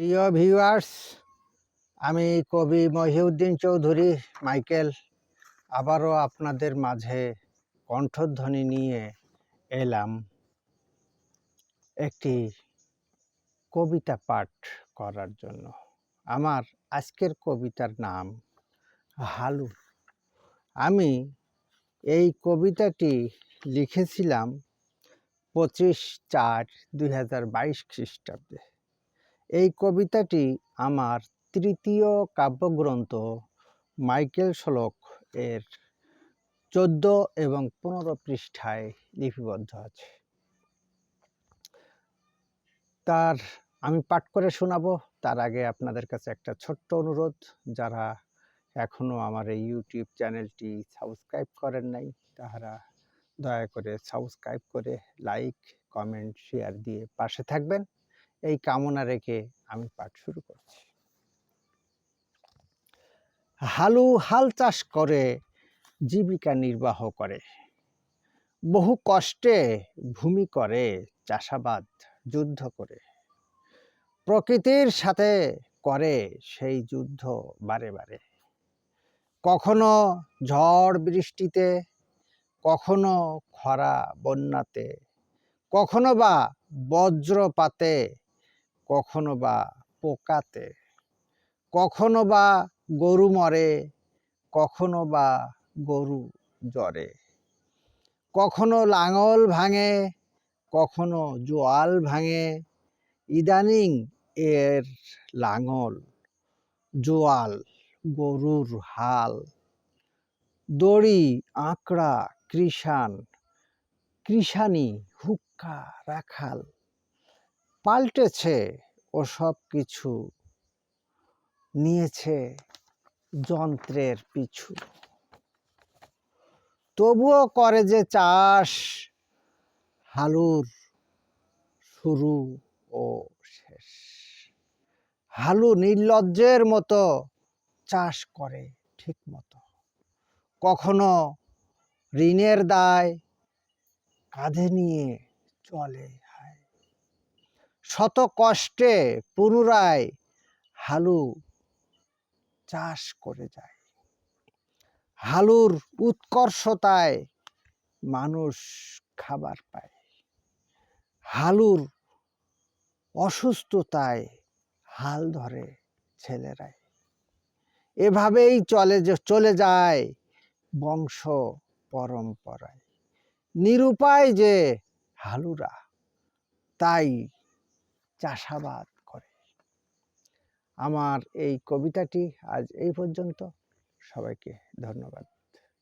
প্রিয় ভিউয়ার্স আমি কবি মহিউদ্দিন চৌধুরী, মাইকেল, আবারও আপনাদের মাঝে কণ্ঠধ্বনি নিয়ে এলাম একটি কবিতা পাঠ করার জন্য। আমার আজকের কবিতার নাম হালু। আমি এই কবিতাটি লিখেছিলাম পঁচিশ চার দুই খ্রিস্টাব্দে। এই কবিতাটি আমার তৃতীয় কাব্যগ্রন্থ মাইকেল শ্লোক এর চোদ্দ এবং পনেরো পৃষ্ঠায় লিপিবদ্ধ আছে। তার আমি পাঠ করে শোনাবো, তার আগে আপনাদের কাছে একটা ছোট্ট অনুরোধ, যারা এখনও আমার এই ইউটিউব চ্যানেলটি সাবস্ক্রাইব করেন নাই, তাহারা দয়া করে সাবস্ক্রাইব করে লাইক, কমেন্ট, শেয়ার দিয়ে পাশে থাকবেন। এই কামনা রেখে আমি পাঠ শুরু করছি। হালু হাল চাষ করে, জীবিকা নির্বাহ করে। বহু কষ্টে ভূমি করে, চাষাবাদ যুদ্ধ করে। প্রকৃতির সাথে করে সেই যুদ্ধ বারে বারে। কখনো ঝড় বৃষ্টিতে, কখনো খরা বন্যাতে, কখনো বা বজ্রপাতে কখনো বা পোকাতে, কখনো বা গরু মরে, কখনো বা গরু জ্বরে, কখনো লাঙল ভাঙে, কখনো জোয়াল ভাঙে, ইদানিং এর লাঙল, জোয়াল, গরুর হাল, দড়ি, আঁকড়া, কৃষাণ কৃষানি হুক্কা, রাখাল পাল্টেছে ওসব কিছু নিয়েছে যন্ত্রের পিছু। তবুও করে যে চাষ হালুর শুরু ও শেষ। হালু নির্লজ্জের মতো চাষ করে ঠিক মতো। কখনো ঋণের দায় কাঁধে নিয়ে চলে শত কষ্টে পুনরায় হালু চাষ করে যায়। হালুর উৎকর্ষতায় মানুষ খাবার পায়। হালুর অসুস্থতায় হাল ধরে ছেলেরাই। এভাবেই চলে চলে যায় বংশ পরম্পরায়। নিরুপায় যে হালুরা, তাই চাষাবাদ করে। আমার এই কবিতাটি আজ এই পর্যন্ত। সবাইকে ধন্যবাদ।